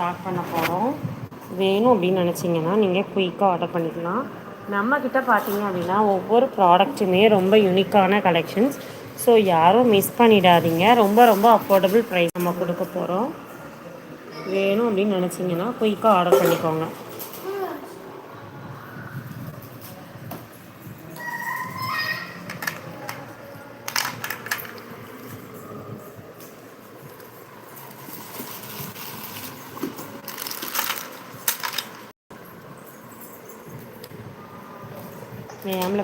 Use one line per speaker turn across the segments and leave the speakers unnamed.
Start பண்ண போகிறோம் வேணும் அப்படின்னு நினச்சிங்கன்னா நீங்கள் குயிக்காக ஆர்டர் பண்ணிக்கலாம். நம்மக்கிட்ட பார்த்தீங்க அப்படின்னா ஒவ்வொரு ப்ராடக்ட்டுமே ரொம்ப யூனிக்கான கலெக்ஷன்ஸ் ஸோ யாரும் மிஸ் பண்ணிடாதீங்க. ரொம்ப ரொம்ப அஃபோர்டபுள் ப்ரைஸ் நம்ம கொடுக்க போகிறோம் வேணும் அப்படின்னு நினச்சிங்கன்னா குயிக்காக ஆர்டர் பண்ணிக்கோங்க.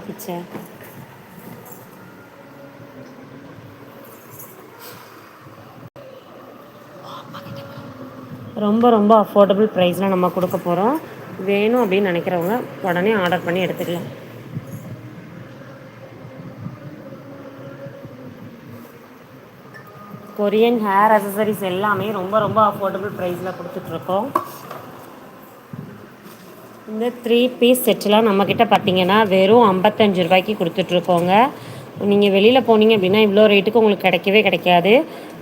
ஏம்ல பிச்சை ரொம்ப ரொம்ப அஃபோர்டபுள் ப்ரைஸில் நம்ம கொடுக்க போகிறோம் வேணும் அப்படின்னு நினைக்கிறவங்க உடனே ஆர்டர் பண்ணி எடுத்துக்கலாம். கொரியன் ஹேர் அசசரிஸ் எல்லாமே ரொம்ப ரொம்ப அஃபோர்டபுள் ப்ரைஸில் கொடுத்துட்ருக்கோம் இந்த த்ரீ பீஸ் செட்டெலாம் நம்மக்கிட்ட பார்த்தீங்கன்னா வெறும் ஐம்பத்தஞ்சு ரூபாய்க்கு கொடுத்துட்ருக்கோங்க. நீங்கள் வெளியில் போனீங்க அப்படின்னா இவ்வளோ ரேட்டுக்கு உங்களுக்கு கிடைக்கவே கிடைக்காது.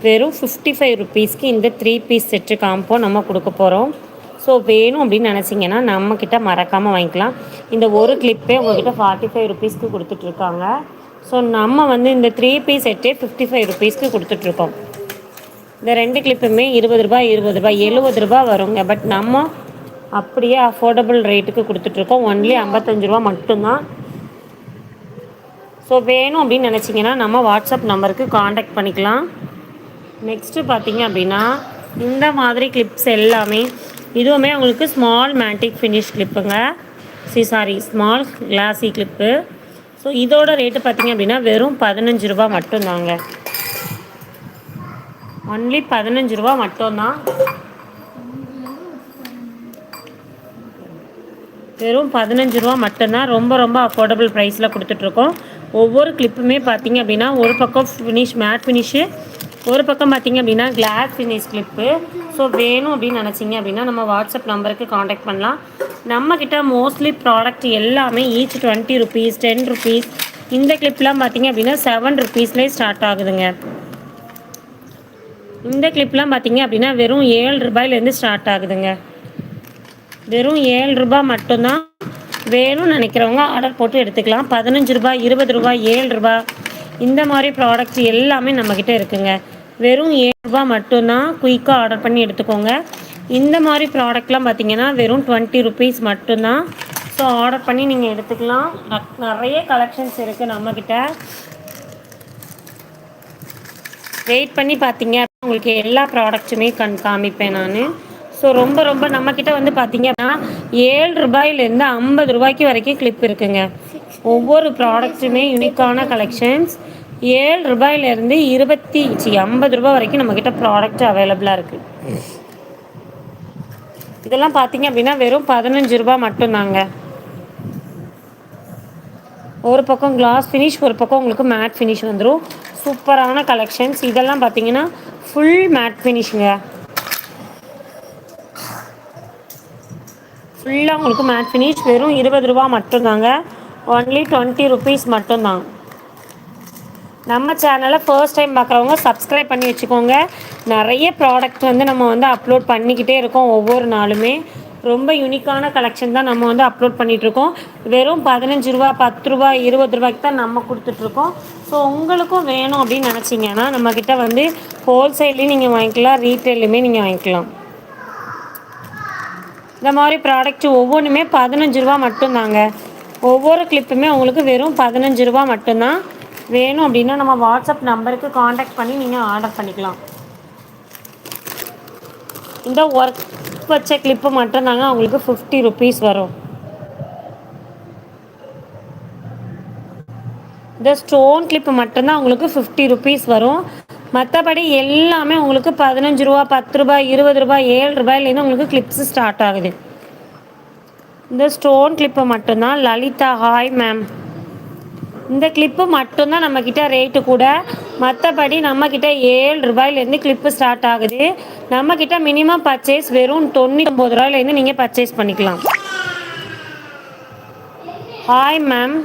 வெறும் ஃபிஃப்டி ஃபைவ் ருபீஸ்க்கு இந்த த்ரீ பீஸ் செட்டு காம்போ நம்ம கொடுக்க போகிறோம் ஸோ வேணும் அப்படின்னு நினச்சிங்கன்னா நம்மக்கிட்ட மறக்காமல் வாங்கிக்கலாம். இந்த ஒரு கிளிப்பே உங்கள்கிட்ட ஃபார்ட்டி ஃபைவ் ருபீஸ்க்கு கொடுத்துட்ருக்காங்க. ஸோ நம்ம வந்து இந்த த்ரீ பீஸ் செட்டே ஃபிஃப்டி ஃபைவ் ருபீஸ்க்கு கொடுத்துட்ருக்கோம். இந்த ரெண்டு கிளிப்புமே இருபது ரூபாய் இருபது ரூபாய் எழுபது ரூபாய் வருங்க. பட் நம்ம அப்படியே அஃபோர்டபுள் ரேட்டுக்கு கொடுத்துட்ருக்கோம். ஒன்லி ஐம்பத்தஞ்சு ரூபா மட்டும்தான். ஸோ வேணும் அப்படின்னு நினச்சிங்கன்னா நம்ம வாட்ஸ்அப் நம்பருக்கு காண்டாக்ட் பண்ணிக்கலாம். நெக்ஸ்ட்டு பார்த்தீங்க அப்படின்னா இந்த மாதிரி கிளிப்ஸ் எல்லாமே இதுவுமே உங்களுக்கு ஸ்மால் மேண்டிக் ஃபினிஷ் கிளிப்புங்க C sorry small glassy clip so இதோட ரேட்டு பார்த்தீங்க அப்படின்னா வெறும் பதினஞ்சு ரூபா மட்டும்தாங்க. ஒன்லி பதினஞ்சு ரூபா மட்டும்தான். வெறும் பதினஞ்சு ரூபா மட்டும்தான் ரொம்ப ரொம்ப அஃபோர்டபுள் ப்ரைஸில் கொடுத்துட்ருக்கோம். ஒவ்வொரு கிளிப்புமே பார்த்தீங்க அப்படின்னா ஒரு பக்கம் ஃபினிஷ் மேட் ஃபினிஷு ஒரு பக்கம் பார்த்தீங்க அப்படின்னா கிளாஸ் ஃபினிஷ் கிளிப்பு ஸோ வேணும் அப்படின்னு நினச்சிங்க அப்படின்னா நம்ம வாட்ஸ்அப் நம்பருக்கு காண்டாக்ட் பண்ணலாம். நம்மக்கிட்ட மோஸ்ட்லி ப்ராடக்ட் எல்லாமே each twenty rupees ten rupees இந்த கிளிப்லாம் பார்த்தீங்க அப்படின்னா செவன் ருபீஸ்லேயே ஸ்டார்ட் ஆகுதுங்க. இந்த கிளிப்லாம் பார்த்தீங்க அப்படின்னா வெறும் ஏழு ரூபாயிலேருந்து ஸ்டார்ட் ஆகுதுங்க. வெறும் ஏழு ரூபாய் மட்டும்தான் வேணும்னு நினைக்கிறவங்க ஆர்டர் போட்டு எடுத்துக்கலாம். பதினஞ்சு ரூபாய் இருபது ரூபாய் ஏழு ரூபாய். இந்த மாதிரி ப்ராடக்ட்ஸ் எல்லாமே நம்மக்கிட்ட இருக்குங்க. வெறும் ஏழு ரூபாய் மட்டும்தான் குயிக்காக ஆர்டர் பண்ணி எடுத்துக்கோங்க. இந்த மாதிரி ப்ராடக்ட்லாம் பார்த்தீங்கன்னா வெறும் டுவெண்ட்டி ருபீஸ் மட்டும்தான். ஸோ ஆர்டர் பண்ணி நீங்கள் எடுத்துக்கலாம். நிறைய கலெக்ஷன்ஸ் இருக்குது நம்மக்கிட்ட வெயிட் பண்ணி பார்த்தீங்க உங்களுக்கு எல்லா ப்ராடக்ட்ஸுமே கண் காமிப்பேன் நான். ஸோ ரொம்ப ரொம்ப நம்மக்கிட்ட வந்து பார்த்தீங்கன்னா ஏழு ரூபாயிலேருந்து ஐம்பது ரூபாய்க்கு வரைக்கும் கிளிப் இருக்குங்க. ஒவ்வொரு ப்ராடக்ட்டுமே யூனிக்கான கலெக்ஷன்ஸ் ஏழு ரூபாயிலேருந்து இருபத்தி சி ஐம்பது ரூபாய் வரைக்கும் நம்மக்கிட்ட ப்ராடக்ட் அவைலபிளாக இருக்குது இதெல்லாம் பார்த்தீங்க அப்படின்னா வெறும் பதினஞ்சு ரூபா மட்டும்தாங்க. ஒரு பக்கம் கிளாஸ் ஃபினிஷ் ஒரு பக்கம் உங்களுக்கு மேட் ஃபினிஷ் வந்துடும் சூப்பரான கலெக்ஷன்ஸ் இதெல்லாம் பார்த்தீங்கன்னா ஃபுல் மேட் ஃபினிஷுங்க ஃபுல்லாக உங்களுக்கு மேட் ஃபினிஷ் வெறும் இருபது ரூபா மட்டும்தாங்க. ஒன்லி டுவெண்ட்டி ருபீஸ் மட்டும்தான். நம்ம சேனலை ஃபர்ஸ்ட் டைம் பார்க்குறவங்க சப்ஸ்கிரைப் பண்ணி வச்சுக்கோங்க. நிறைய ப்ராடக்ட் வந்து நம்ம வந்து அப்லோட் பண்ணிக்கிட்டே இருக்கோம் ஒவ்வொரு நாளுமே. ரொம்ப யூனிக்கான கலெக்ஷன் தான் நம்ம வந்து அப்லோட் பண்ணிகிட்ருக்கோம் வெறும் பதினஞ்சு ரூபா பத்து ரூபா இருபது ரூபாய்க்கு தான் நம்ம கொடுத்துட்ருக்கோம் ஸோ உங்களுக்கும் வேணும் அப்படின்னு நினச்சிங்கன்னா நம்மக்கிட்ட வந்து ஹோல்சேல்லையும் நீங்கள் வாங்கிக்கலாம் ரீட்டெயிலுமே நீங்கள் வாங்கிக்கலாம். இந்த மாதிரி ப்ராடக்ட் ஒவ்வொன்றுமே பதினஞ்சு ரூபா மட்டும்தாங்க. ஒவ்வொரு கிளிப்புமே உங்களுக்கு வெறும் பதினஞ்சு ரூபா மட்டும்தான். வேணும் அப்படின்னா நம்ம வாட்ஸ்அப் நம்பருக்கு காண்டாக்ட் பண்ணி நீங்கள் ஆர்டர் பண்ணிக்கலாம். இந்த ஒர்க் வச்ச கிளிப்பு மட்டும்தாங்க உங்களுக்கு ஃபிஃப்டி ருபீஸ் வரும். இந்த ஸ்டோன் கிளிப்பு மட்டும்தான் உங்களுக்கு ஃபிஃப்டி ருபீஸ் வரும். மற்றபடி எல்லாமே உங்களுக்கு பதினஞ்சு ரூபா பத்து ரூபாய் இருபது ரூபாய் ஏழு ரூபாயிலேருந்து உங்களுக்கு கிளிப்ஸ் ஸ்டார்ட் ஆகுது. இந்த ஸ்டோன் கிளிப்பு மட்டும்தான். லலிதா ஹாய் மேம் இந்த கிளிப்பு மட்டும்தான் நம்மக்கிட்ட ரேட்டு கூட. மற்றபடி நம்மக்கிட்ட ஏழு ரூபாயிலேருந்து கிளிப்பு ஸ்டார்ட் ஆகுது. நம்மக்கிட்ட மினிமம் பர்ச்சேஸ் வெறும் தொண்ணூற்றி ஒம்பது ரூபாயிலேருந்து நீங்கள் பர்ச்சேஸ் பண்ணிக்கலாம். ஹாய் மேம்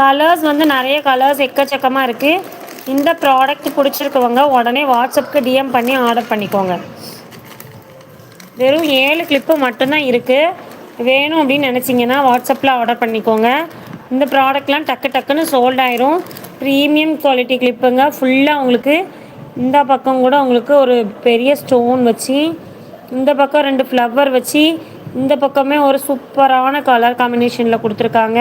கலர்ஸ் வந்து நிறைய கலர்ஸ் எக்கச்சக்கமாக இருக்குது இந்த ப்ராடக்ட் பிடிச்சிருக்கவங்க உடனே வாட்ஸ்அப்புக்கு டிஎம் பண்ணி ஆர்டர் பண்ணிக்கோங்க. வெறும் ஏழு கிளிப்பு மட்டும்தான் இருக்குது வேணும் அப்படின்னு நினச்சிங்கன்னா வாட்ஸ்அப்பில் ஆர்டர் பண்ணிக்கோங்க. இந்த ப்ராடக்ட்லாம் டக்கு டக்குன்னு சோல்ட் ஆயிரும். ப்ரீமியம் குவாலிட்டி கிளிப்புங்க ஃபுல்லாக உங்களுக்கு இந்த பக்கம் கூட உங்களுக்கு ஒரு பெரிய ஸ்டோன் வச்சு இந்த பக்கம் ரெண்டு ஃப்ளவர் வச்சு இந்த பக்கமே ஒரு சூப்பரான கலர் காம்பினேஷனில் கொடுத்துருக்காங்க.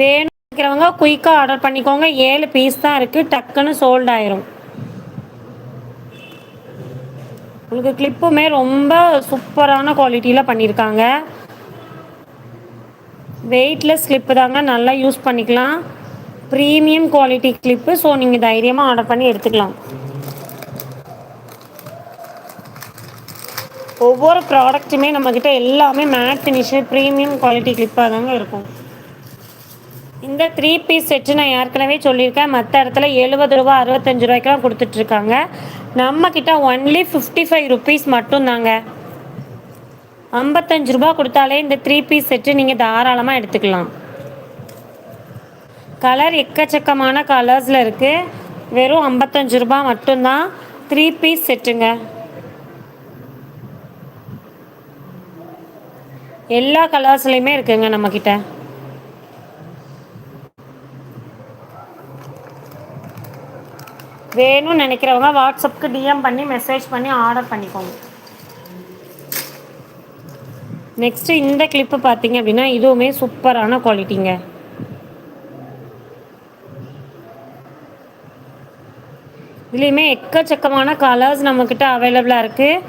வேணும் கேட்குறவங்க குயிக்காக ஆர்டர் பண்ணிக்கோங்க. ஏழு பீஸ் தான் இருக்குது டக்குன்னு சோல்ட் ஆயிரும். உங்களுக்கு கிளிப்புமே ரொம்ப சூப்பரான குவாலிட்டியில் பண்ணியிருக்காங்க வெயிட்லெஸ் கிளிப்பு தாங்க நல்லா யூஸ் பண்ணிக்கலாம். ப்ரீமியம் குவாலிட்டி கிளிப்பு ஸோ நீங்கள் தைரியமாக ஆர்டர் பண்ணி எடுத்துக்கலாம். ஒவ்வொரு ப்ராடக்ட்டுமே நம்மக்கிட்ட எல்லாமே மேட் ஃபினிஷு ப்ரீமியம் குவாலிட்டி கிளிப்பாக தாங்க இருக்கும். இந்த த்ரீ பீஸ் செட்டு நான் ஏற்கனவே சொல்லியிருக்கேன். மற்ற இடத்துல எழுபது ரூபா அறுபத்தஞ்சு ரூபாய்க்கெலாம் கொடுத்துட்ருக்காங்க. நம்மக்கிட்ட ஒன்லி ஃபிஃப்டி ஃபைவ் ருபீஸ் மட்டும்தாங்க. ஐம்பத்தஞ்சு ரூபா கொடுத்தாலே இந்த த்ரீ பீஸ் செட்டு நீங்கள் தாராளமாக எடுத்துக்கலாம். கலர் எக்கச்சக்கமான கலர்ஸில் இருக்குது வெறும் ஐம்பத்தஞ்சு ரூபா மட்டும்தான் த்ரீ பீஸ் செட்டுங்க எல்லா கலர்ஸ்லையுமே இருக்குங்க நம்மக்கிட்ட வேணும்னு நினைக்கிறவங்க வாட்ஸ்அப்புக்கு டிஎம் பண்ணி மெசேஜ் பண்ணி ஆர்டர் பண்ணிக்கோங்க. நெக்ஸ்ட்டு இந்த கிளிப்பு பார்த்தீங்க அப்படின்னா இதுவுமே சூப்பரான குவாலிட்டிங்க இதுலேயுமே எக்கச்சக்கமான கலர்ஸ் நம்மக்கிட்ட அவைலபிளாக இருக்குது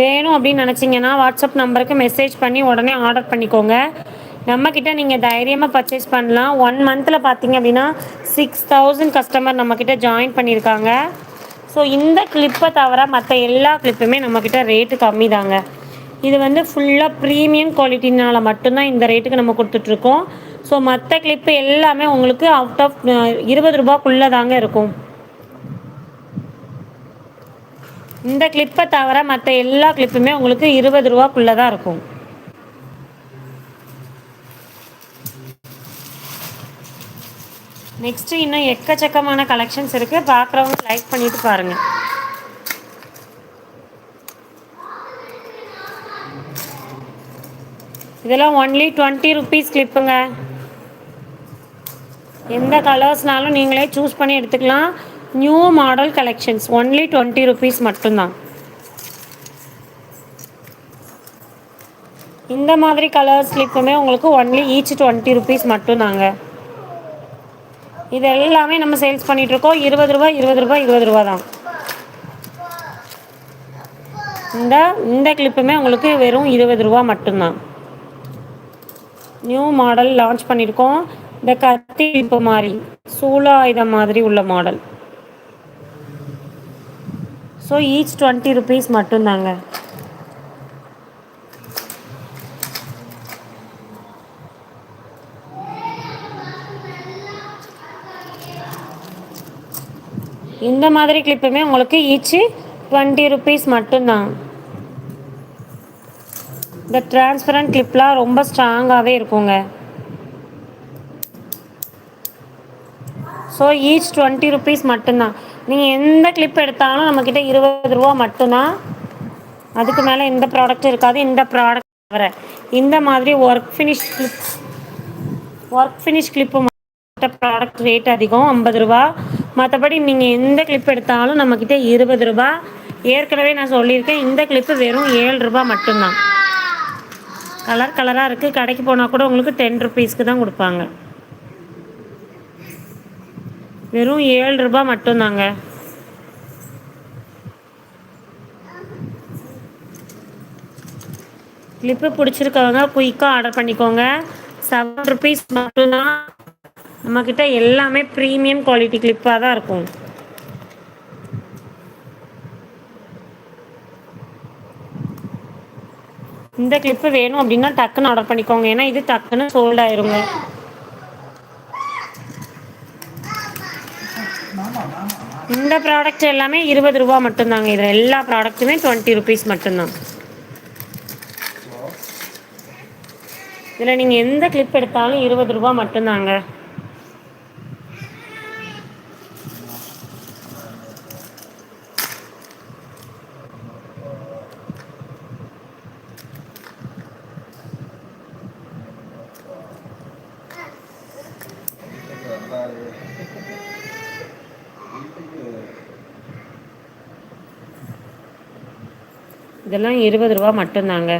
வேணும் அப்படின்னு நினச்சிங்கன்னா வாட்ஸ்அப் நம்பருக்கு மெசேஜ் பண்ணி உடனே ஆர்டர் பண்ணிக்கோங்க. நம்மக்கிட்ட நீங்கள் தைரியமாக பர்ச்சேஸ் பண்ணலாம். ஒன் மந்தில் பார்த்தீங்க அப்படின்னா சிக்ஸ் தௌசண்ட் கஸ்டமர் நம்மக்கிட்ட ஜாயின் பண்ணியிருக்காங்க. ஸோ இந்த கிளிப்பை தவிர மற்ற எல்லா கிளிப்புமே நம்மக்கிட்ட ரேட்டு கம்மி தாங்க இது வந்து ஃபுல்லாக ப்ரீமியம் குவாலிட்டினால் மட்டும்தான் இந்த ரேட்டுக்கு நம்ம கொடுத்துட்ருக்கோம். ஸோ மற்ற கிளிப்பு எல்லாமே உங்களுக்கு அவுட் ஆஃப் இருபது ரூபாக்குள்ளே தாங்க இருக்கும். இந்த கிளிப்பை தவிர மற்ற எல்லா கிளிப்புமே உங்களுக்கு இருபது ரூபாக்குள்ளே தான் இருக்கும். நெக்ஸ்ட்டு இன்னும் எக்கச்சக்கமான கலெக்ஷன்ஸ் இருக்குது பார்க்குறவங்க லைக் பண்ணிவிட்டு பாருங்கள் இதெல்லாம் ஒன்லி டுவெண்ட்டி ருபீஸ் கிளிப்புங்க எந்த கலர்ஸ்னாலும் நீங்களே சூஸ் பண்ணி எடுத்துக்கலாம். New model collections only twenty rupees மட்டும்தான். இந்த மாதிரி கலர் ஸ்லிப்புமே உங்களுக்கு ஒன்லி ஈச் டுவெண்ட்டி ருபீஸ் மட்டும்தாங்க. இது எல்லாமே நம்ம சேல்ஸ் பண்ணிகிட்ருக்கோம் இருபது ரூபா இருபது ரூபா இருபது ரூபா தான். இந்த இந்த கிளிப்புமே உங்களுக்கு வெறும் இருபது ரூபா மட்டும்தான். நியூ மாடல் லான்ச் பண்ணியிருக்கோம். இந்த கத்தி கிளிப்பு மாதிரி சூலாயுதம் மாதிரி உள்ள model so each twenty rupees மட்டும்தாங்க. இந்த மாதிரி கிளிப்புமே உங்களுக்கு ஈச்சு டுவெண்ட்டி ருபீஸ் மட்டும்தான். இந்த டிரான்ஸ்பரண்ட் கிளிப்லாம் ரொம்ப ஸ்ட்ராங்காகவே இருக்குங்க. ஸோ ஈச் டுவெண்ட்டி ருபீஸ் மட்டும்தான். நீங்கள் எந்த கிளிப் எடுத்தாலும் நம்மக்கிட்ட இருபது ரூபா மட்டும்தான். அதுக்கு மேலே இந்த ப்ராடக்ட்டும் இருக்காது இந்த ப்ராடக்ட் தவிர. இந்த மாதிரி work finish clip work finish clip product rate அதிகம் ஐம்பது ரூபா. மற்றபடி நீங்கள் எந்த கிளிப் எடுத்தாலும் நம்மக்கிட்ட இருபது ரூபா. ஏற்கனவே நான் சொல்லியிருக்கேன் இந்த கிளிப்பு வெறும் ஏழு ரூபா மட்டும்தான். கலர் கலராக இருக்குது கடைக்கு போனால் கூட உங்களுக்கு டென் ருபீஸ்க்கு தான் கொடுப்பாங்க. வெறும் ஏழு ரூபா மட்டும்தாங்க. கிளிப்பு பிடிச்சிருக்கவங்க குயிக்காக ஆர்டர் பண்ணிக்கோங்க. செவன் ருபீஸ் மட்டும்தான். நம்மக்கிட்ட எல்லாமே ப்ரீமியம் குவாலிட்டி கிளிப்பாக தான் இருக்கும். இந்த கிளிப்பு வேணும் அப்படின்னா டக்குன்னு ஆர்டர் பண்ணிக்கோங்க. ஏன்னா இது டக்குன்னு சோல்ட் ஆயிருங்க. இந்த ப்ராடக்ட் எல்லாமே இருபது ரூபா மட்டும்தாங்க. இதில் எல்லா ப்ராடக்ட்டுமே டுவெண்ட்டி ருபீஸ் மட்டும்தான். இதில் நீங்கள் எந்த கிளிப் எடுத்தாலும் இருபது ரூபா மட்டும்தாங்க. இதெல்லாம் இருபது ரூபா மட்டும்தாங்க.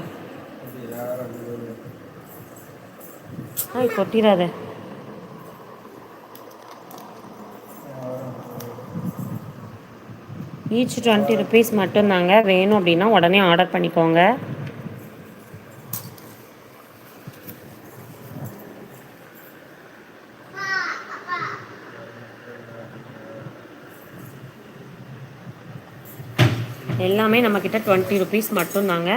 ஓய் கொட்டிடாத. ஈச் டுவெண்ட்டி ருபீஸ் மட்டும்தாங்க. வேணும் அப்படின்னா உடனே ஆர்டர் பண்ணிக்கோங்க. எல்லாமே நம்மக்கிட்ட டுவெண்ட்டி ருபீஸ் மட்டும்தாங்க.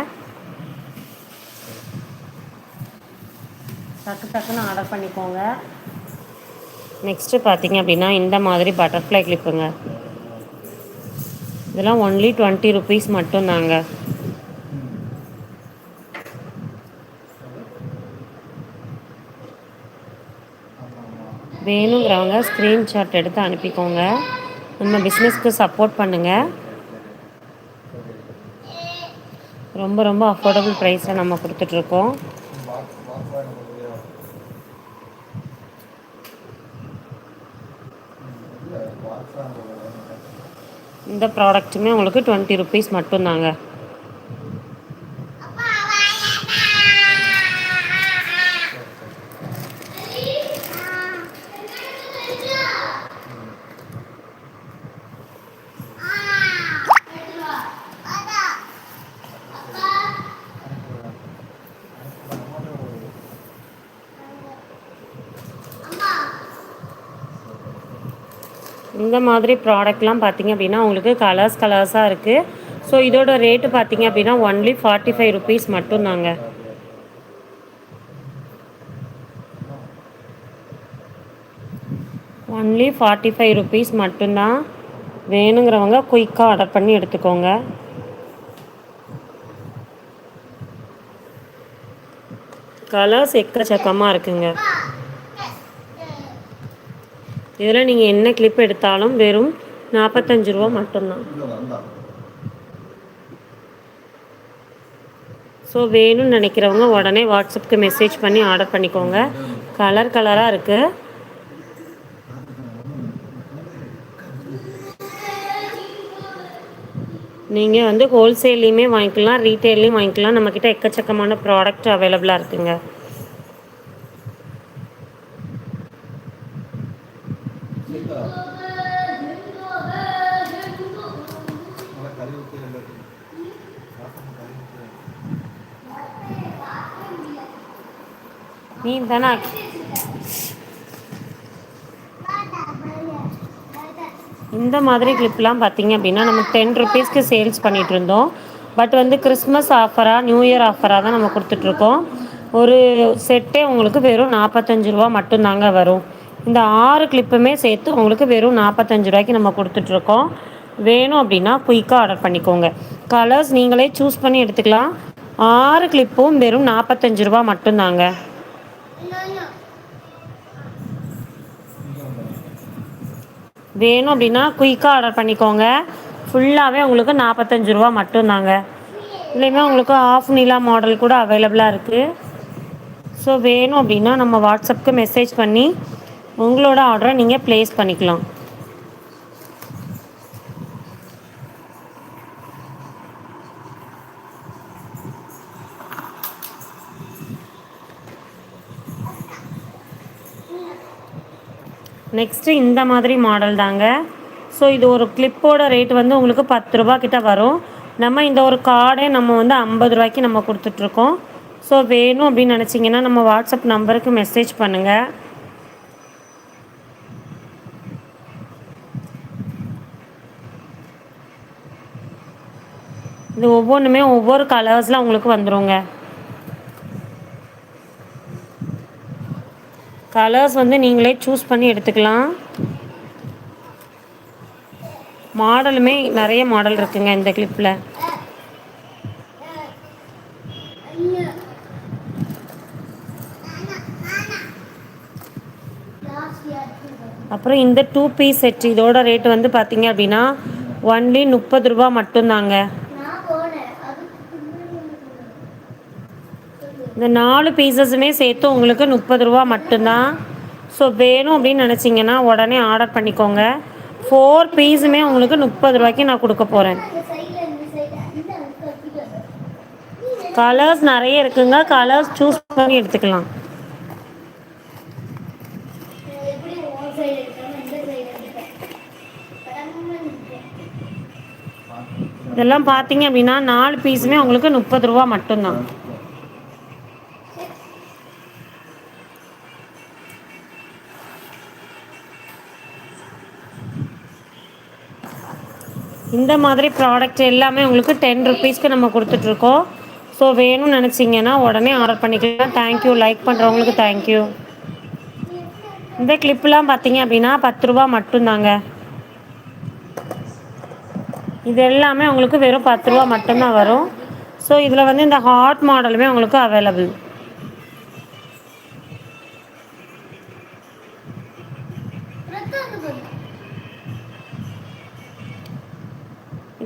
டக்கு டக்குன்னு ஆர்டர் பண்ணிக்கோங்க. நெக்ஸ்ட்டு பார்த்தீங்க அப்படின்னா இந்த மாதிரி பட்டர்ஃப்ளை கிளிப்புங்க இதெல்லாம் ஒன்லி டுவெண்ட்டி ருபீஸ் மட்டும்தாங்க. வேணுங்கிறவங்க ஸ்க்ரீன்ஷாட் எடுத்து அனுப்பிக்கோங்க. நம்ம பிஸ்னஸ்க்கு சப்போர்ட் பண்ணுங்கள் ரொம்ப ரொம்ப அஃபோர்டபுள் ப்ரைஸில் நம்ம கொடுத்துட்ருக்கோம். இந்த ப்ராடக்ட்டுமே உங்களுக்கு டுவெண்ட்டி ருபீஸ் மட்டும்தாங்க இந்த மாதிரி ப்ராடக்ட்லாம் பார்த்தீங்க அப்படின்னா உங்களுக்கு கலர்ஸ் கலர்ஸாக இருக்குது ஸோ இதோட ரேட்டு பார்த்தீங்க அப்படின்னா ஒன்லி ஃபார்ட்டி ஃபைவ் ருபீஸ் மட்டும்தாங்க. ஒன்லி ஃபார்ட்டி ஃபைவ் ருபீஸ் மட்டும்தான் வேணுங்கிறவங்க குயிக்காக ஆர்டர் பண்ணி எடுத்துக்கோங்க. கலர்ஸ் எக்கச்சக்கமாக இருக்குங்க. இதில் நீங்கள் என்ன கிளிப் எடுத்தாலும் வெறும் நாற்பத்தஞ்சு ரூபா மட்டும்தான். ஸோ வேணும்னு நினைக்கிறவங்க உடனே வாட்ஸ்அப்புக்கு மெசேஜ் பண்ணி ஆர்டர் பண்ணிக்கோங்க. கலர் கலராக இருக்குது நீங்கள் வந்து ஹோல்சேல்லையுமே வாங்கிக்கலாம் ரீட்டெயிலையும் வாங்கிக்கலாம். நம்மக்கிட்ட எக்கச்சக்கமான ப்ராடக்ட் அவைலபிளாக இருக்குங்க. நீ தானே இந்த மாதிரி கிளிப்லாம் பார்த்தீங்க அப்படின்னா நம்ம டென் ருபீஸ்க்கு சேல்ஸ் பண்ணிகிட்டு இருந்தோம். பட் வந்து கிறிஸ்மஸ் ஆஃபராக நியூ இயர் ஆஃபராக தான் நம்ம கொடுத்துட்ருக்கோம். ஒரு செட்டே உங்களுக்கு வெறும் நாற்பத்தஞ்சு ரூபா மட்டும்தாங்க வரும். இந்த ஆறு கிளிப்புமே சேர்த்து உங்களுக்கு வெறும் நாற்பத்தஞ்சு ரூபாய்க்கு நம்ம கொடுத்துட்ருக்கோம். வேணும் அப்படின்னா குயிக்காக ஆர்டர் பண்ணிக்கோங்க. கலர்ஸ் நீங்களே சூஸ் பண்ணி எடுத்துக்கலாம். ஆறு கிளிப்பும் வெறும் நாற்பத்தஞ்சு ரூபா மட்டும்தாங்க. வேணும் அப்படின்னா குயிக்காக ஆர்டர் பண்ணிக்கோங்க. ஃபுல்லாகவே உங்களுக்கு நாற்பத்தஞ்சு ரூபா மட்டும்தாங்க. இல்லையுமே உங்களுக்கு ஆஃப் நிலா மாடல் கூட அவைலபிளாக இருக்குது ஸோ வேணும் அப்படின்னா நம்ம வாட்ஸ்அப்புக்கு மெசேஜ் பண்ணி உங்களோட ஆர்டரை நீங்கள் ப்ளேஸ் பண்ணிக்கலாம். நெக்ஸ்ட்டு இந்த மாதிரி மாடல் தாங்க. ஸோ இது ஒரு கிளிப்போட ரேட் வந்து உங்களுக்கு பத்து ரூபா கிட்ட வரும். நம்ம இந்த ஒரு கார்டே நம்ம வந்து ஐம்பது ரூபாய்க்கு நம்ம கொடுத்துட்ருக்கோம். ஸோ வேணும் அப்படின்னு நினச்சிங்கன்னா நம்ம வாட்ஸ்அப் நம்பருக்கு மெசேஜ் பண்ணுங்கள் இது ஒவ்வொன்றுமே ஒவ்வொரு கலர்ஸில் உங்களுக்கு வந்துடுங்க கலர்ஸ் வந்து நீங்களே சூஸ் பண்ணி எடுத்துக்கலாம். மாடலுமே நிறைய மாடல் இருக்குங்க இந்த கிளிப்பில் அப்புறம் இந்த டூ பீஸ் செட் இதோட ரேட் வந்து பார்த்தீங்க அப்படின்னா ஒன்லி முப்பது ரூபா மட்டும்தாங்க. இந்த நாலு பீசஸுமே சேர்த்து உங்களுக்கு முப்பது ரூபா மட்டும்தான். ஸோ வேணும் அப்படின்னு நினச்சிங்கன்னா உடனே ஆர்டர் பண்ணிக்கோங்க. ஃபோர் பீஸுமே உங்களுக்கு முப்பது ரூபாய்க்கு நான் கொடுக்க போகிறேன் கலர்ஸ் நிறைய இருக்குங்க. கலர்ஸ் சூஸ் பண்ணி எடுத்துக்கலாம். இதெல்லாம் பார்த்தீங்க அப்படின்னா நாலு பீஸுமே உங்களுக்கு முப்பது ரூபா மட்டும்தான். இந்த மாதிரி ப்ராடக்ட் எல்லாமே உங்களுக்கு டென் ருபீஸ்க்கு நம்ம கொடுத்துட்ருக்கோம். ஸோ வேணும்னு நினச்சிங்கன்னா உடனே ஆர்டர் பண்ணிக்கலாம். தேங்க்யூ லைக் பண்ணுறவங்களுக்கு தேங்க்யூ இந்த கிளிப்லாம் பார்த்தீங்க அப்படின்னா பத்து ரூபா மட்டும்தாங்க. இது எல்லாமே உங்களுக்கு வெறும் பத்து ரூபா மட்டும்தான் வரும். ஸோ இதில் வந்து இந்த ஹாட் மாடலுமே உங்களுக்கு அவைலபிள்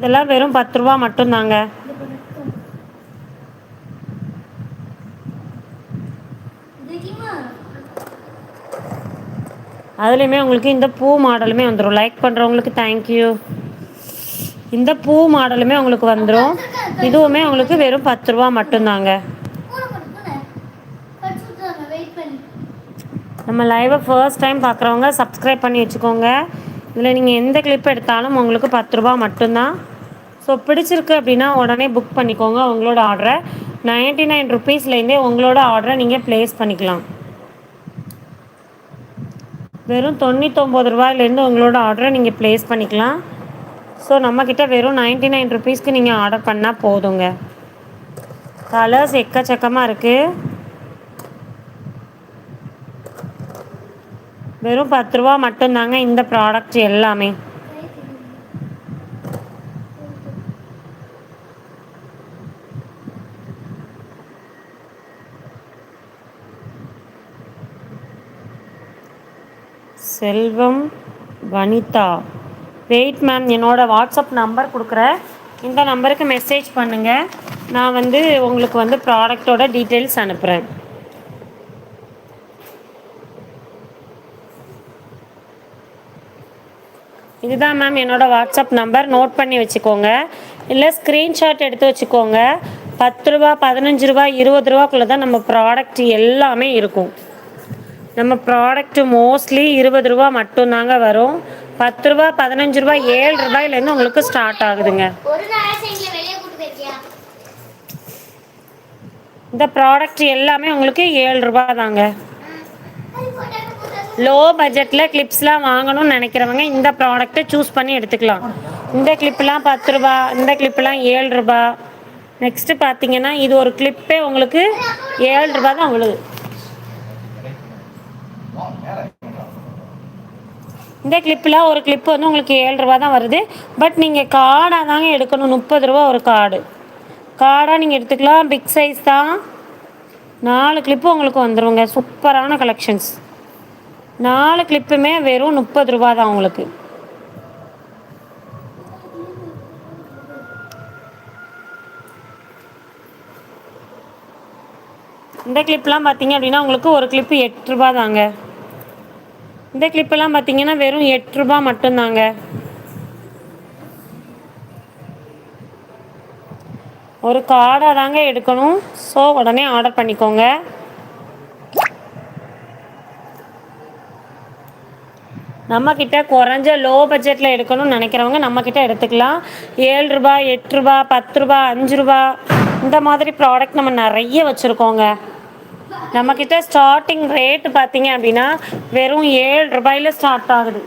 இதெல்லாம் வெறும் பத்து ரூபா மட்டும்தாங்க. அதுலேயுமே உங்களுக்கு இந்த பூ மாடலுமே வந்துடும் லைக் பண்ணுறவங்களுக்கு தேங்க்யூ இந்த பூ மாடலுமே உங்களுக்கு வந்துடும் இதுவுமே உங்களுக்கு வெறும் பத்து ரூபா மட்டும்தாங்க. நம்ம லைவை ஃபர்ஸ்ட் டைம் பார்க்குறவங்க சப்ஸ்கிரைப் பண்ணி வச்சுக்கோங்க. இதில் நீங்கள் எந்த கிளிப் எடுத்தாலும் உங்களுக்கு பத்து ரூபா மட்டும்தான். ஸோ பிடிச்சிருக்கு அப்படின்னா உடனே புக் பண்ணிக்கோங்க உங்களோட ஆர்டரை நைன்ட்டி நைன் ருபீஸ்லேருந்தே உங்களோட ஆர்டரை நீங்கள் ப்ளேஸ் பண்ணிக்கலாம். வெறும் தொண்ணூத்தொம்பது ரூபாயிலேருந்து உங்களோட ஆர்டரை நீங்கள் ப்ளேஸ் பண்ணிக்கலாம். ஸோ நம்மக்கிட்ட வெறும் நைன்ட்டி நைன் ருபீஸ்க்கு நீங்கள் ஆர்டர் பண்ணால் போதுங்க. கலர்ஸ் எக்கச்சக்கமாக இருக்குது வெறும் பத்து ரூபா மட்டும்தாங்க இந்த ப்ராடக்ட் எல்லாமே. செல்வம் வனிதா. வெயிட் மேம் என்னோட வாட்ஸ்அப் நம்பர் கொடுக்குறேன் இந்த நம்பருக்கு மெசேஜ் பண்ணுங்கள் நான் வந்து உங்களுக்கு வந்து ப்ராடக்டோட டீட்டெயில்ஸ் அனுப்புகிறேன் இதுதான் மேம் என்னோட வாட்ஸ்அப் நம்பர் நோட் பண்ணி வச்சுக்கோங்க. இல்லை ஸ்க்ரீன்ஷாட் எடுத்து வச்சுக்கோங்க. பத்து ரூபா பதினஞ்சு ரூபா இருபது ரூபாக்குள்ளே தான் நம்ம ப்ராடக்ட் எல்லாமே இருக்கும். நம்ம ப்ராடக்ட் மோஸ்ட்லி இருபது ரூபா மட்டும்தாங்க வரும். பத்து ரூபா பதினஞ்சு ரூபா ஏழு ரூபாயிலேருந்து உங்களுக்கு ஸ்டார்ட் ஆகுதுங்க. இந்த ப்ராடக்ட் எல்லாமே உங்களுக்கு ஏழு ரூபா தாங்க லோ பட்ஜெட்டில் கிளிப்ஸ்லாம் வாங்கணும்னு நினைக்கிறவங்க இந்த ப்ராடக்ட்டை சூஸ் பண்ணி எடுத்துக்கலாம். இந்த கிளிப்லாம் பத்து ரூபா இந்த கிளிப்லாம் ஏழு ரூபா. நெக்ஸ்ட்டு பார்த்தீங்கன்னா இது ஒரு கிளிப்பே உங்களுக்கு ஏழு ரூபா தான் உங்களுக்கு இந்த கிளிப்பில் ஒரு கிளிப் வந்து உங்களுக்கு ஏழு ரூபா தான் வருது. பட் நீங்கள் கார்டாக தாங்க எடுக்கணும். முப்பது ரூபா ஒரு கார்டு கார்டாக நீங்கள் எடுத்துக்கலாம். பிக் சைஸ் தான். நாலு கிளிப்பு உங்களுக்கு வந்துடுங்க சூப்பரான கலெக்ஷன்ஸ் நாலு கிளிப்புமே வெறும் முப்பது ரூபா தான் உங்களுக்கு. இந்த கிளிப்லாம் பார்த்தீங்க அப்படின்னா உங்களுக்கு ஒரு கிளிப்பு எட்டு ரூபா தாங்க. இந்த கிளிப்பெல்லாம் பார்த்தீங்கன்னா வெறும் எட்டு ரூபா மட்டும்தாங்க. ஒரு கார்டாக தாங்க எடுக்கணும். ஸோ உடனே ஆர்டர் பண்ணிக்கோங்க. நம்மக்கிட்ட குறைஞ்ச லோ பட்ஜெட்டில் எடுக்கணும்னு நினைக்கிறவங்க நம்மக்கிட்ட எடுத்துக்கலாம். ஏழு ரூபா எட்டு ரூபா பத்து ரூபா அஞ்சு ரூபா இந்த மாதிரி ப்ராடக்ட் நம்ம நிறைய வச்சுருக்கோங்க. நம்மக்கிட்ட ஸ்டார்டிங் ரேட்டு பார்த்தீங்க அப்படின்னா வெறும் ஏழு ரூபாயில் ஸ்டார்ட் ஆகுது.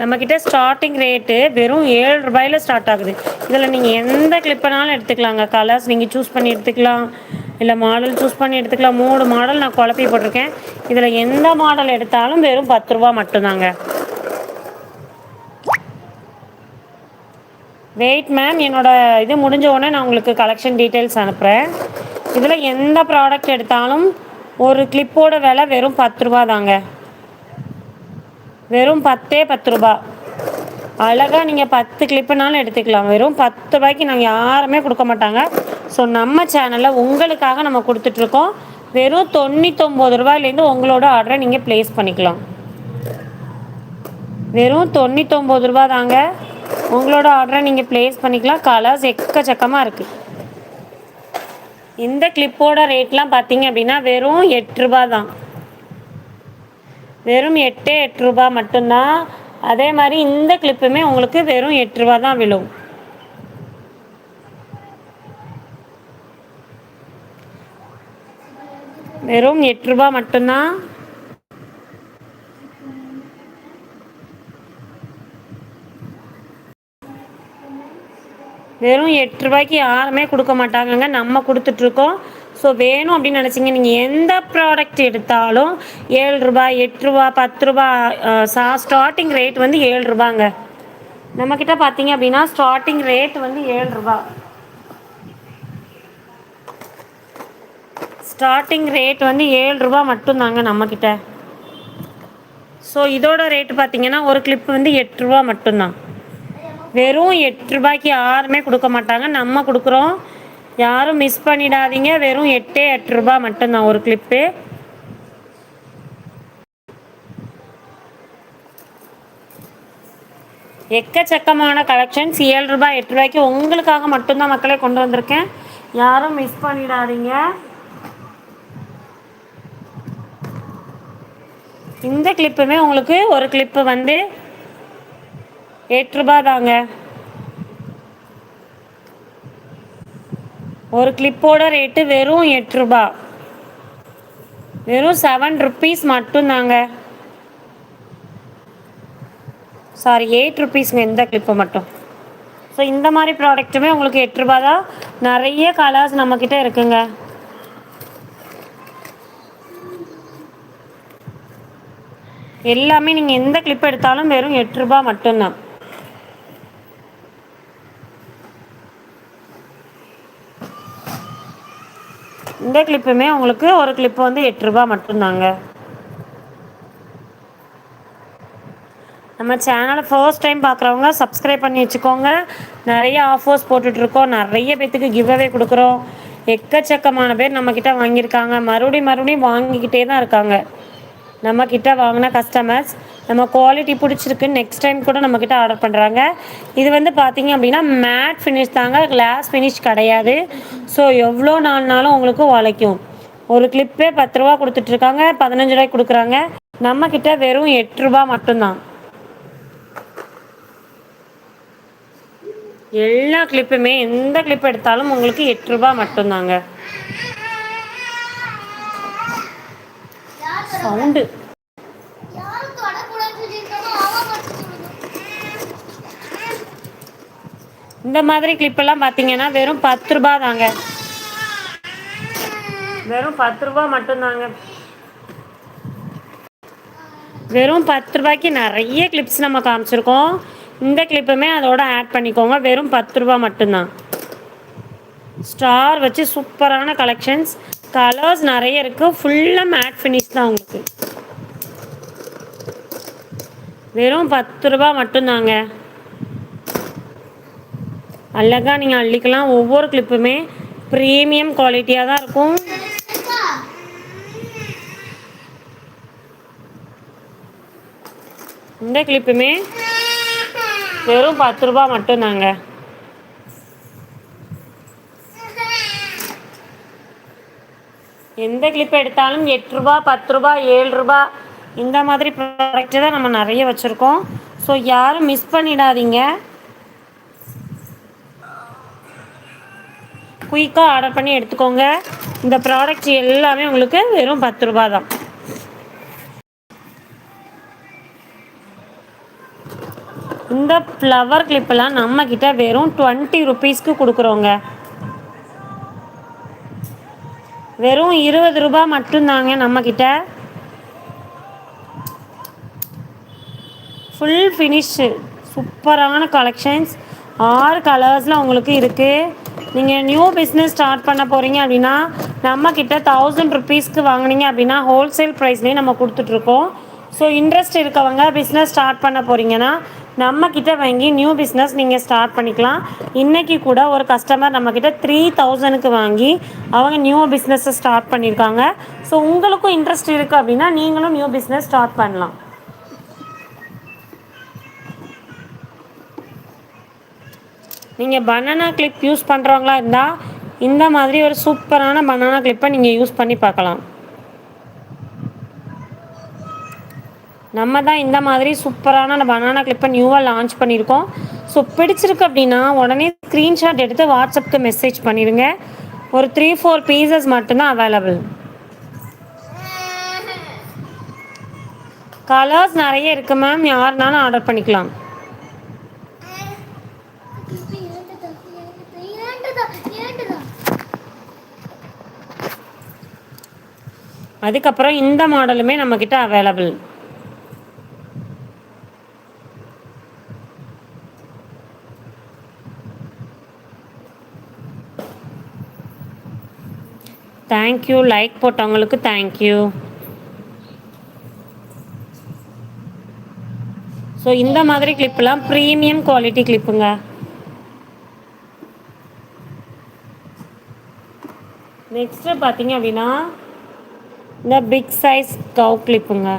நம்மக்கிட்ட ஸ்டார்டிங் ரேட்டு வெறும் ஏழு ரூபாயில் ஸ்டார்ட் ஆகுது. இதில் நீங்கள் எந்த கிளிப்பனாலும் எடுத்துக்கலாங்க. கலர்ஸ் நீங்கள் சூஸ் பண்ணி எடுத்துக்கலாம். இல்லை மாடல் சூஸ் பண்ணி எடுத்துக்கலாம். மூணு மாடல் நான் குழப்பி போட்டிருக்கேன். இதில் எந்த மாடல் எடுத்தாலும் வெறும் பத்து ரூபா மட்டும்தாங்க. வெயிட் மேம் என்னோடய இது முடிஞ்ச உடனே நான் உங்களுக்கு கலெக்ஷன் டீட்டெயில்ஸ் அனுப்புகிறேன் இதில் எந்த ப்ராடக்ட் எடுத்தாலும் ஒரு கிளிப்போட விலை வெறும் பத்து ரூபா தாங்க வெறும் பத்தே பத்து ரூபா. அழகாக நீங்கள் பத்து கிளிப்புனாலும் எடுத்துக்கலாம். வெறும் பத்து ரூபாய்க்கு நாங்கள் யாருமே கொடுக்க மாட்டாங்க. ஸோ நம்ம சேனலில் உங்களுக்காக நம்ம கொடுத்துட்ருக்கோம். வெறும் தொண்ணூத்தொம்பது ரூபாயிலேருந்து உங்களோட ஆர்டரை நீங்கள் ப்ளேஸ் பண்ணிக்கலாம். வெறும் தொண்ணூத்தொம்பது ரூபா தாங்க உங்களோட ஆர்டரை நீங்கள் ப்ளேஸ் பண்ணிக்கலாம். கலர்ஸ் எக்கச்சக்கமாக இருக்குது இந்த கிளிப்போட ரேட்லாம் பார்த்தீங்க அப்படின்னா வெறும் எட்டு ரூபா தான். வெறும் எட்டு எட்டு ரூபா மட்டும்தான். அதே மாதிரி இந்த கிளிப்புமே உங்களுக்கு வெறும் எட்டு ரூபா தான் விழும். வெறும் எட்டு ரூபா மட்டும்தான். வெறும் எட்டு ரூபாய்க்கு யாருமே கொடுக்க மாட்டாங்கங்க. நம்ம கொடுத்துட்ருக்கோம். ஸோ வேணும் அப்படின்னு நினச்சிங்க. நீங்கள் எந்த ப்ராடக்ட் எடுத்தாலும் ஏழு ரூபாய் எட்டு ரூபா பத்து ரூபா சா ஸ்டார்டிங் ரேட் வந்து ஏழு ரூபாங்க. நம்மக்கிட்ட பார்த்தீங்க அப்படின்னா ஸ்டார்டிங் ரேட் வந்து ஏழு ரூபா ஸ்டார்டிங் ரேட் வந்து ஏழு ரூபா மட்டும்தாங்க நம்மக்கிட்ட ஸோ இதோட ரேட்டு பார்த்தீங்கன்னா ஒரு கிளிப் வந்து எட்டு ரூபா மட்டும்தான். வெறும் எட்டு ரூபாய்க்கு யாருமே கொடுக்க மாட்டாங்க. நம்ம கொடுக்குறோம். யாரும் மிஸ் பண்ணிடாதீங்க. வெறும் எட்டே எட்டு ரூபாய் மட்டும்தான் ஒரு கிளிப்பு எக்கச்சக்கமான கலெக்ஷன்ஸ் ஏழு ரூபாய் எட்டு ரூபாய்க்கு உங்களுக்காக மட்டும்தான் மக்களே கொண்டு வந்திருக்கேன். யாரும் மிஸ் பண்ணிடாதீங்க. இந்த கிளிப்புமே உங்களுக்கு ஒரு கிளிப்பு வந்து எட்டுரூபா தாங்க ஒரு கிளிப்போட ரேட்டு வெறும் எட்டு ரூபா வெறும் செவன் ருப்பீஸ் மட்டும்தாங்க. சாரி எயிட் ருப்பீஸ்ங்க இந்த கிளிப்பு மட்டும். ஸோ இந்த மாதிரி ப்ராடக்ட்டுமே உங்களுக்கு எட்டு ரூபா தான் நிறைய கலர்ஸ் நம்மக்கிட்ட இருக்குங்க. எல்லாமே நீங்கள் எந்த கிளிப் எடுத்தாலும் வெறும் எட்டு ரூபா மட்டும்தான். இந்த கிளிப்புமே உங்களுக்கு ஒரு கிளிப்பு வந்து எட்டு ரூபா மட்டும்தாங்க. நம்ம சேனலை ஃபர்ஸ்ட் டைம் பார்க்குறவங்க சப்ஸ்கிரைப் பண்ணி வச்சுக்கோங்க. நிறைய ஆஃபர்ஸ் போட்டுட்ருக்கோம். நிறைய பேத்துக்கு கிவ் அவே கொடுக்குறோம். எக்கச்சக்கமான பேர் நம்மக்கிட்ட வாங்கியிருக்காங்க. மறுபடியும் மறுபடியும் வாங்கிக்கிட்டே தான் இருக்காங்க. நம்மக்கிட்ட வாங்கின கஸ்டமர்ஸ் நம்ம குவாலிட்டி பிடிச்சிருக்கு. நெக்ஸ்ட் டைம் கூட நம்மக்கிட்ட ஆர்டர் பண்ணுறாங்க இது வந்து பார்த்தீங்க அப்படின்னா மேட் ஃபினிஷ் தாங்க. கிளாஸ் ஃபினிஷ் கிடையாது. ஸோ எவ்வளோ நாள்னாலும் உங்களுக்கு உழைக்கும். ஒரு கிளிப்பே பத்து ரூபா கொடுத்துட்ருக்காங்க பதினஞ்சு ரூபாய்க்கு கொடுக்குறாங்க. நம்மக்கிட்ட வெறும் எட்டு ரூபா மட்டும்தான். எல்லா கிளிப்புமே எந்த கிளிப் எடுத்தாலும் உங்களுக்கு எட்டு ரூபா மட்டும்தாங்க. சவுண்டு இந்த மாதிரி கிளிப்பெல்லாம் பார்த்தீங்கன்னா வெறும் பத்து ரூபா தாங்க. வெறும் பத்து ரூபா மட்டும்தாங்க. வெறும் பத்து ரூபாய்க்கு நிறைய கிளிப்ஸ் நம்ம காமிச்சிருக்கோம். இந்த கிளிப்புமே அதோட ஆட் பண்ணிக்கோங்க. வெறும் பத்து ரூபா மட்டும்தான். ஸ்டார் வச்சு சூப்பரான கலெக்ஷன்ஸ் கலர்ஸ் நிறைய இருக்குது ஃபுல்லாக மேட் ஃபினிஷ் தான் உங்களுக்கு. வெறும் பத்து ரூபா மட்டும்தாங்க. அழகாக நீங்கள் அள்ளிக்கலாம். ஒவ்வொரு கிளிப்புமே ப்ரீமியம் குவாலிட்டியாக தான் இருக்கும். இந்த கிளிப்புமே வெறும் பத்து ரூபா மட்டும்தாங்க. எந்த கிளிப் எடுத்தாலும் எட்டு ரூபா பத்து ரூபா ஏழு ரூபா இந்த மாதிரி ப்ராடக்ட்டு தான் நம்ம நிறைய வச்சுருக்கோம். ஸோ யாரும் மிஸ் பண்ணிடாதீங்க. குயிக்காக ஆர்டர் பண்ணி எடுத்துக்கோங்க. இந்த ப்ராடக்ட் எல்லாமே உங்களுக்கு வெறும் பத்து ரூபா தான். இந்த ஃப்ளவர் கிளிப்பெல்லாம் நம்மக்கிட்ட வெறும் டுவெண்ட்டி ருபீஸ்க்கு கொடுக்குறோங்க. வெறும் இருபது ரூபாய் மட்டும்தாங்க நம்மக்கிட்ட ஃபுல் ஃபினிஷு சூப்பரான கலெக்ஷன்ஸ் ஆறு கலர்ஸில் உங்களுக்கு இருக்குது நீங்கள் நியூ பிஸ்னஸ் ஸ்டார்ட் பண்ண போகிறீங்க அப்படின்னா நம்மக்கிட்ட தௌசண்ட் ருபீஸ்க்கு வாங்குனீங்க அப்படின்னா ஹோல்சேல் ப்ரைஸ்லேயே நம்ம கொடுத்துட்ருக்கோம். ஸோ இன்ட்ரெஸ்ட் இருக்கவங்க பிஸ்னஸ் ஸ்டார்ட் பண்ண போகிறீங்கன்னா நம்மக்கிட்ட வாங்கி நியூ பிஸ்னஸ் நீங்கள் ஸ்டார்ட் பண்ணிக்கலாம். இன்றைக்கி கூட ஒரு கஸ்டமர் நம்மக்கிட்ட த்ரீ தௌசண்ட்க்கு வாங்கி அவங்க நியூ பிஸ்னஸை ஸ்டார்ட் பண்ணியிருக்காங்க ஸோ உங்களுக்கும் இன்ட்ரெஸ்ட் இருக்குது அப்படின்னா நீங்களும் நியூ பிஸ்னஸ் ஸ்டார்ட் பண்ணலாம். நீங்கள் பனானா கிளிப் யூஸ் பண்ணுறவங்களா இருந்தால் இந்த மாதிரி ஒரு சூப்பரான பனானா கிளிப்பை நீங்கள் யூஸ் பண்ணி பார்க்கலாம். நம்ம தான் இந்த மாதிரி சூப்பரான பனானா கிளிப்பை நியூவாக லான்ச் பண்ணியிருக்கோம். ஸோ பிடிச்சிருக்கு அப்படின்னா உடனே ஸ்க்ரீன்ஷாட் எடுத்து வாட்ஸ்அப்புக்கு மெசேஜ் பண்ணிடுங்க ஒரு த்ரீ ஃபோர் பீசஸ் மட்டும்தான் அவைலபிள் கலர்ஸ் நிறைய இருக்குது மேம் யாருனாலும் ஆர்டர் பண்ணிக்கலாம். அதுக்கப்புறம் இந்த மாடலுமே நம்மக்கிட்ட அவைலபிள் தேங்க்யூ லைக் போட்டவங்களுக்கு தேங்க்யூ ஸோ இந்த மாதிரி கிளிப்லாம் ப்ரீமியம் குவாலிட்டி கிளிப்புங்க நெக்ஸ்ட்டு பார்த்தீங்க அப்படின்னா இந்த பிக் சைஸ் கவு கிளிப்புங்க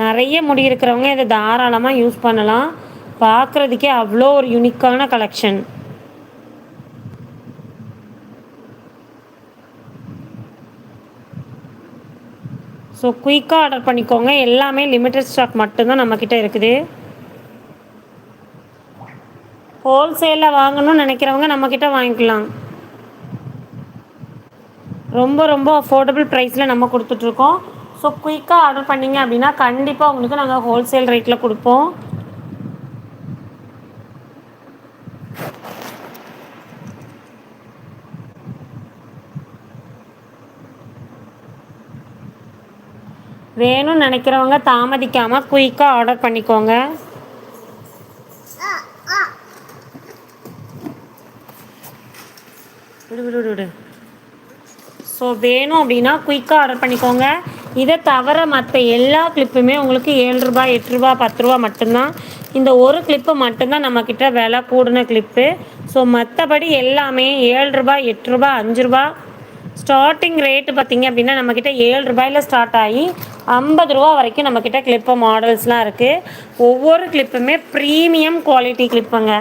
நிறைய முடி இருக்கிறவங்க இதை தாராளமாக யூஸ் பண்ணலாம். பார்க்குறதுக்கே அவ்வளோ ஒரு யூனிக்கான கலெக்ஷன் ஸோ குயிக்காக ஆர்டர் பண்ணிக்கோங்க. எல்லாமே லிமிட்டட் ஸ்டாக் மட்டும்தான் நம்மக்கிட்ட இருக்குது. ஹோல்சேலில் வாங்கணும்னு நினைக்கிறவங்க நம்மக்கிட்ட வாங்கிக்கலாம். ரொம்ப ரொம்ப அஃபோர்டபுள் ப்ரைஸில் நம்ம கொடுத்துட்ருக்கோம். ஸோ குயிக்காக ஆர்டர் பண்ணிங்க அப்படின்னா கண்டிப்பாக உங்களுக்கு நாங்கள் ஹோல்சேல் ரேட்டில் கொடுப்போம். வேணும்னு நினைக்கிறவங்க தாமதிக்காமல் குயிக்காக ஆர்டர் பண்ணிக்கோங்க. விடு விடு விடு விடு. ஸோ வேணும் அப்படின்னா குயிக்காக ஆர்டர் பண்ணிக்கோங்க. இதை தவிர மற்ற எல்லா கிளிப்புமே உங்களுக்கு ஏழு ரூபாய் எட்டு ரூபா பத்து ரூபா மட்டும்தான். இந்த ஒரு கிளிப்பு மட்டும்தான் நம்மக்கிட்ட விலை கூடின கிளிப்பு ஸோ மற்றபடி எல்லாமே ஏழு ரூபாய் எட்டு ரூபா அஞ்சு ரூபா ஸ்டார்டிங் ரேட்டு பார்த்தீங்க அப்படின்னா நம்மக்கிட்ட ஏழு ரூபாயில் ஸ்டார்ட் ஆகி ஐம்பது ரூபா வரைக்கும் நம்மக்கிட்ட கிளிப்பு மாடல்ஸ்லாம் இருக்குது ஒவ்வொரு கிளிப்புமே ப்ரீமியம் குவாலிட்டி கிளிப்புங்க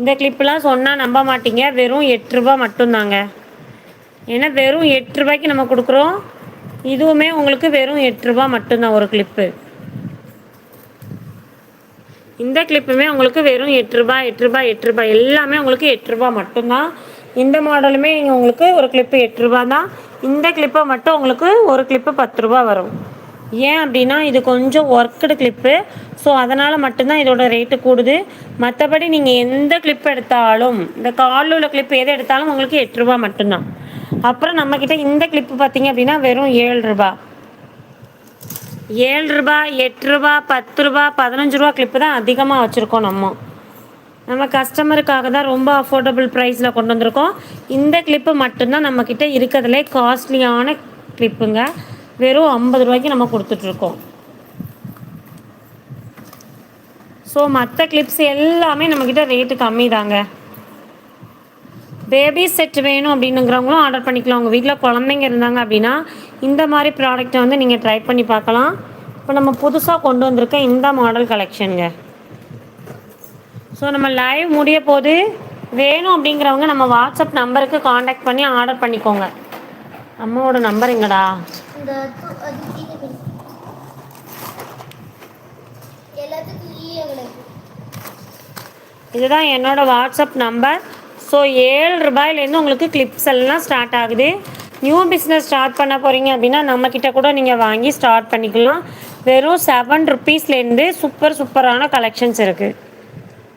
இந்த கிளிப்புலாம் சொன்னால் நம்ப மாட்டீங்க. வெறும் எட்டு ரூபா மட்டும்தாங்க. ஏன்னா வெறும் எட்டு ரூபாய்க்கு நம்ம கொடுக்குறோம். இதுவுமே உங்களுக்கு வெறும் எட்டு ரூபா மட்டும்தான் ஒரு கிளிப்பு இந்த கிளிப்புமே உங்களுக்கு வெறும் எட்டு ரூபாய் எட்டு ரூபாய் எட்டு ரூபாய் எல்லாமே உங்களுக்கு எட்டு ரூபாய் மட்டும்தான். இந்த மாடலுமே நீங்கள் உங்களுக்கு ஒரு கிளிப்பு எட்டு ரூபா தான். இந்த கிளிப்பை மட்டும் உங்களுக்கு ஒரு கிளிப்பு பத்து ரூபா வரும். ஏன் அப்படின்னா இது கொஞ்சம் ஒர்க்குடு கிளிப்பு ஸோ அதனால் மட்டும்தான் இதோட ரேட்டு கூடுது. மற்றபடி நீங்கள் எந்த கிளிப் எடுத்தாலும் இந்த காலில் உள்ள கிளிப் எது எடுத்தாலும் உங்களுக்கு எட்டு ரூபா மட்டும்தான். அப்புறம் நம்மக்கிட்ட இந்த கிளிப்பு பார்த்தீங்க அப்படின்னா வெறும் ஏழு ரூபா. ஏழு ரூபா எட்டு ரூபா பத்து ரூபா பதினஞ்சு ரூபா கிளிப்பு தான் அதிகமாக வச்சுருக்கோம் நம்ம. நம்ம கஸ்டமருக்காக தான் ரொம்ப அஃபோர்டபுள் ப்ரைஸில் கொண்டு வந்திருக்கோம். இந்த கிளிப்பு மட்டும்தான் நம்மக்கிட்ட இருக்கிறதுலே காஸ்ட்லியான கிளிப்புங்க வெறும் ஐம்பது ரூபாய்க்கு நம்ம கொடுத்துட்ருக்கோம். ஸோ மற்ற கிளிப்ஸ் எல்லாமே நம்மக்கிட்ட ரேட்டு கம்மி தாங்க பேபி செட் வேணும் அப்படின்னுங்கிறவங்களும் ஆர்டர் பண்ணிக்கலாம். உங்கள் வீட்டில் குழந்தைங்க இருந்தாங்க அப்படின்னா இந்த மாதிரி ப்ராடக்ட்டை வந்து நீங்கள் ட்ரை பண்ணி பார்க்கலாம். இப்போ நம்ம புதுசாக கொண்டு வந்திருக்க இந்த மாடல் கலெக்ஷனுங்க ஸோ நம்ம லைவ் முடிய போது வேணும் அப்படிங்கிறவங்க நம்ம வாட்ஸ்அப் நம்பருக்கு காண்டாக்ட் பண்ணி ஆர்டர் பண்ணிக்கோங்க. அம்மாவோட நம்பர் எங்கடா?
எவ்வளவு?
இதுதான் என்னோட வாட்ஸ்அப் நம்பர் ஸோ ஏழு ரூபாயிலேருந்து உங்களுக்கு கிளிப்ஸ் எல்லாம் ஸ்டார்ட் ஆகுது. நியூ பிஸ்னஸ் ஸ்டார்ட் பண்ண போகிறீங்க அப்படின்னா நம்மக்கிட்ட கூட நீங்கள் வாங்கி ஸ்டார்ட் பண்ணிக்கலாம். வெறும் செவன் ருப்பீஸ்லேருந்து சூப்பர் சூப்பரான கலெக்ஷன்ஸ் இருக்குது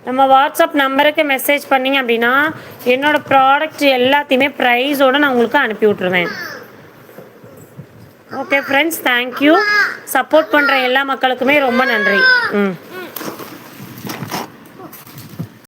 நம்ம வாட்ஸ்அப் நம்பருக்கு மெசேஜ் பண்ணீங்க அப்படின்னா என்னோடய ப்ராடக்ட் எல்லாத்தையுமே ப்ரைஸோடு நான் உங்களுக்கு அனுப்பி விட்ருவேன் ஓகே ஃப்ரெண்ட்ஸ் தேங்க்யூ சப்போர்ட் பண்ணுற எல்லா மக்களுக்குமே ரொம்ப நன்றி. ம்.